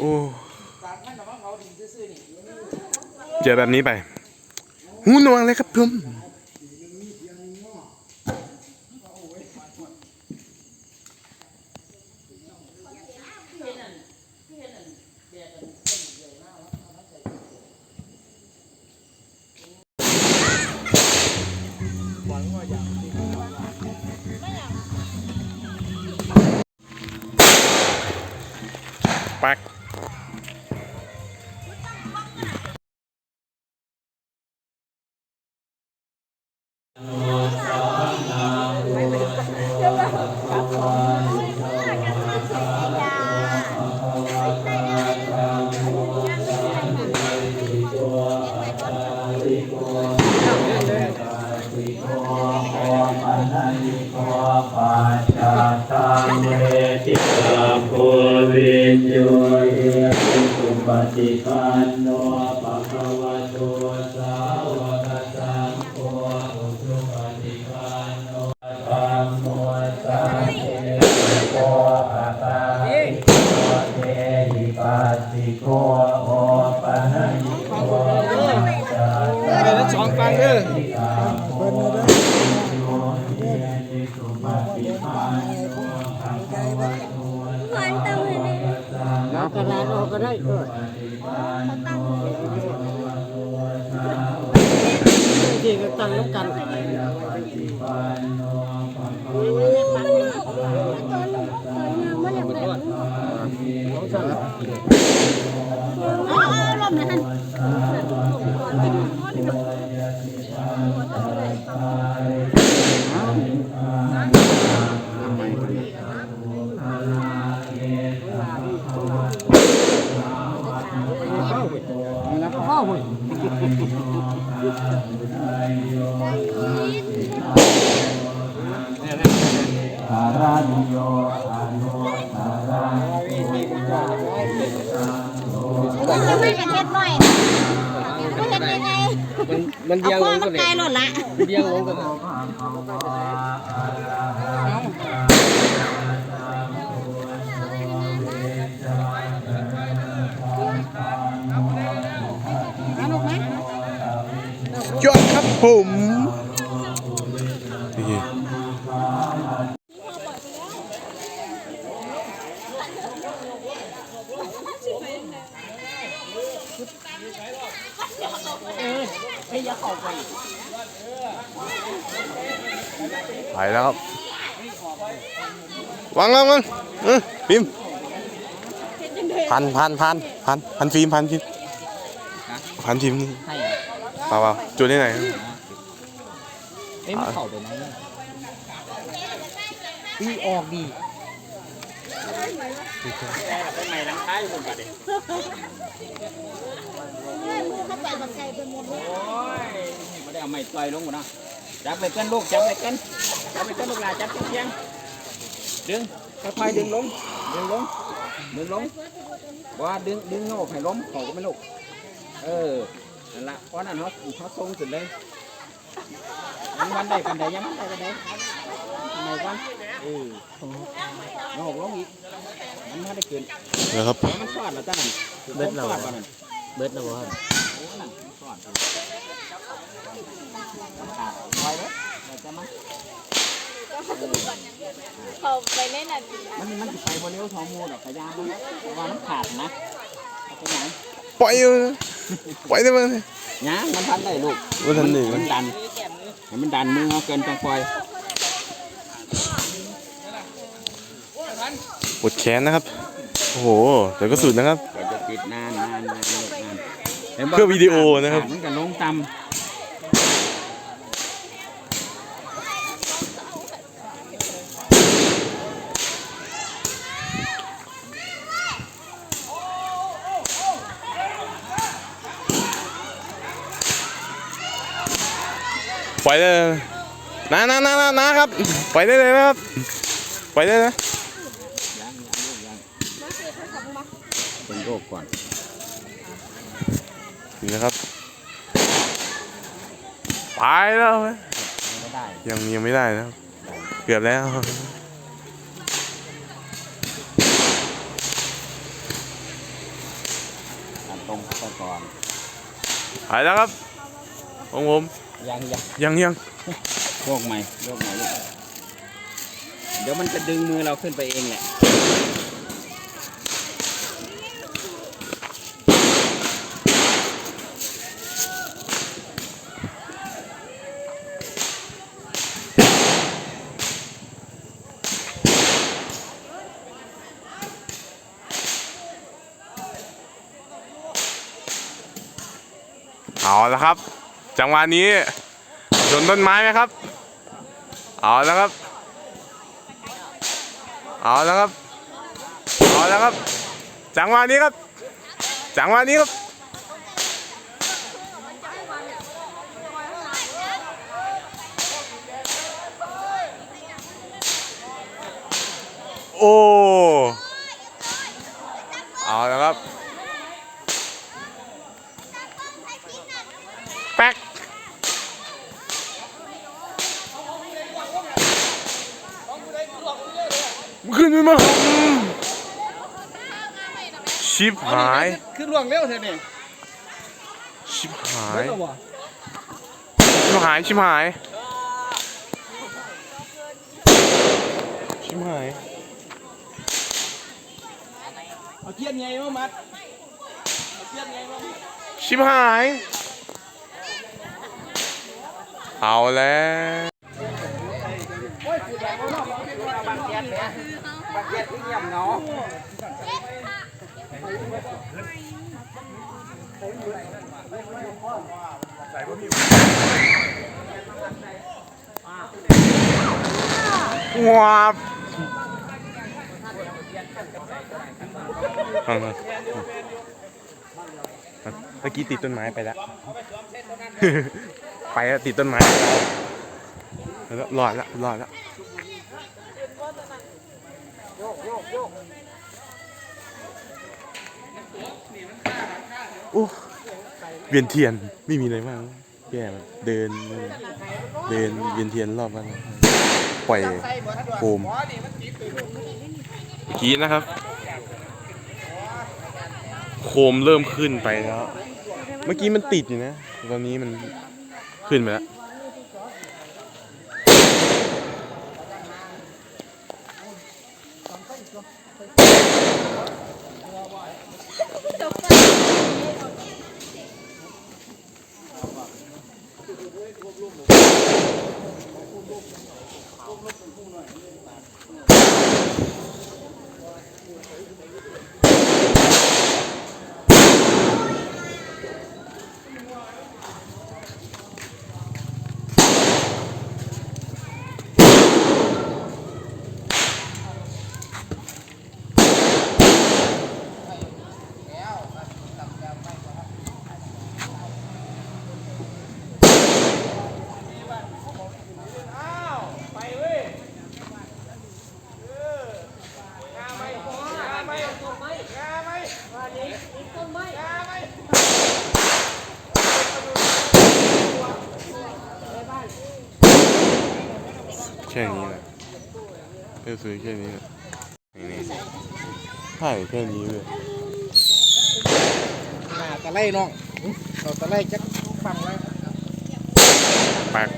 โอ้เจอแบบนี้ไปหูหนวงเลยครับผม back. ปักปัจจตังเวทิตาโพวินโยเอตุสุปฏิปันโนภะคะวะโตสาวกสังโฆสุปฏิปันโนธัมโมสังเฆโกอะตาติโกเทหิปัสสิโกีก็ตั้งน้ำกันเอาเอาลมนะฮะ กันเฮ็ดหน่อยไม่เฮ็ดยังไงมันมันเดียงพ่ลองกัมันนเลยไกลหลดละเดียงลงกันเลยยอดครับผมนี่ ไปแล้วครับวางวางวางเออพิมพ์พันพันพันพันพันฟิล์มพันฟิล์มพันฟิล์มนี่ให้เปล่าเปล่าจุดที่ไหนครับเอ้ยมันเข่าไปไหนพี่ออกดีเป็นใหม่ลังท้ายอยู่บนกระเด็นเข้าไปบักไก่ไปหมดเลยโอ้ยไม่ได้เอาไม้ต่อยลงหมดนะจับไปกันลูกจับไปกัน จับไปกันลูกหลานจับเชียงดึงค่อยๆดึงลงดึงลงดึงลงว่าดึงดึงโง่ให้ล้มเขาก็ไม่ลุกเออนั่นละเพราะนั่นเขาเขาทรงสุดเลยยังวันใดกันใดยังวันใดกันใดทำไมกันเออโง่ลงอีกมันไม่ได้เกินนะครับมันฟาดแล้วจ้านั่นเบ็ดเราฟาดก่อนนั่นเบิดแล้วบ่โอ้นั่นฟาดขาดไว้เลยเดี๋ยวจะมา เขาไปเล่นอะมันมันจะไปบนเลี้ยวทองมูดอกขยานมันเพราะว่ามันขาดนะเอาไปไหนปล่อยอยู่นะปล่อยได้มั้ยหยามันทันได้ลูกบ่ทันได้มันดันให้มันดันมือเอาเกินจังปล่อยปวดแขนนะครับ โอ้โหแต่ก็สุดนะครับกว่าจะติดนานนานนานนานห็บ่เพื่อวิดีโอนะครับมันก็ลงต่ำ ล่อยได้นะนะนะนะนะครับไปได้เลยนะครับไปได้นะเป็นโรคก่อน นี่นะครับ ไปแล้วไหมยังยังไม่ได้นะครับ เกือบแล้วตรงก่อนไปแล้วครับของผม ยังยังยังยังโยกใหม่โยกใหม่ลูกเดี๋ยวมันจะดึงมือเราขึ้นไปเองแหละเอาแล้วครับ จังหวะนี้โดนต้นไม้ไหมครับ เอาแล้วครับ เอาแล้วครับ เอาแล้วครับ จังหวะนี้ครับ จังหวะนี้ครับโอ้ เอาแล้วครับ แป๊กขึ้น ไปมาชิบหาย ขึ้นล่วงเร็วเถอะนี่ชิบหาย ชิบหาย ชิบหาย ชิบหาย เอาเทียนไงมามัดเอาเทียนไงมาชิบหาย เอาแล้ว บางเทียนเนี่ยบางเทียนที่เงีหงาว้าบฟังเมื่อกี้ติดต้นไม้ไปแล้ว ไปแล้วติดต้นไม้ไปแล้วรอดล้วรอดล้ว โอ้เวียนเทียนไม่มีอะไรมากแย่แบบเดิน เดินเวียนเทียนรอบบ้านปล่อยโคมเมื่อกี้นะครับ โคมเริ่มขึ้นไปแล้ว เมื่อกี้มันติดอยู่นะ ตอนนี้มันขึ้นไปแล้ว แค่นี้แหละเออซื้อแค่นี้แหละนี่ๆใช่แค่นี้เลยหน้าตะไลน้องเราตะไลจักฟังแล้วแปลก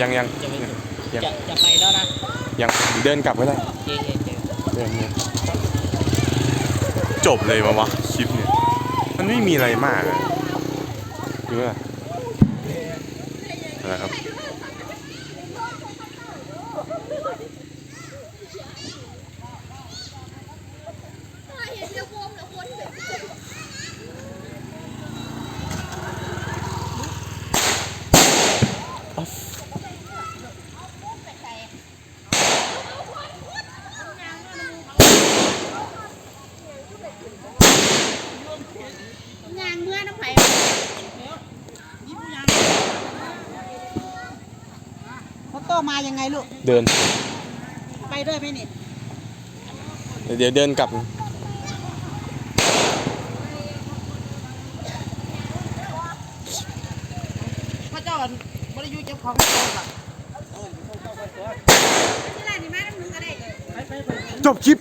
ยังยังจะไจยังะไปแล้วนะยังเดินกลับก็ได้ เย่เเดินจบเลยวะวะคลิปเนี่ย มันไม่มีอะไรมากอะเยอะอะไรครับ ออฟ มายังไงลูก เดิน ไปด้วยไหมนี่เดี๋ยวเดินกลับ พระเจ้าบริยุเจ้าของให้โตก่อนที่ไรนี่มาน้ำหนึ่งก็ได้จบคลิป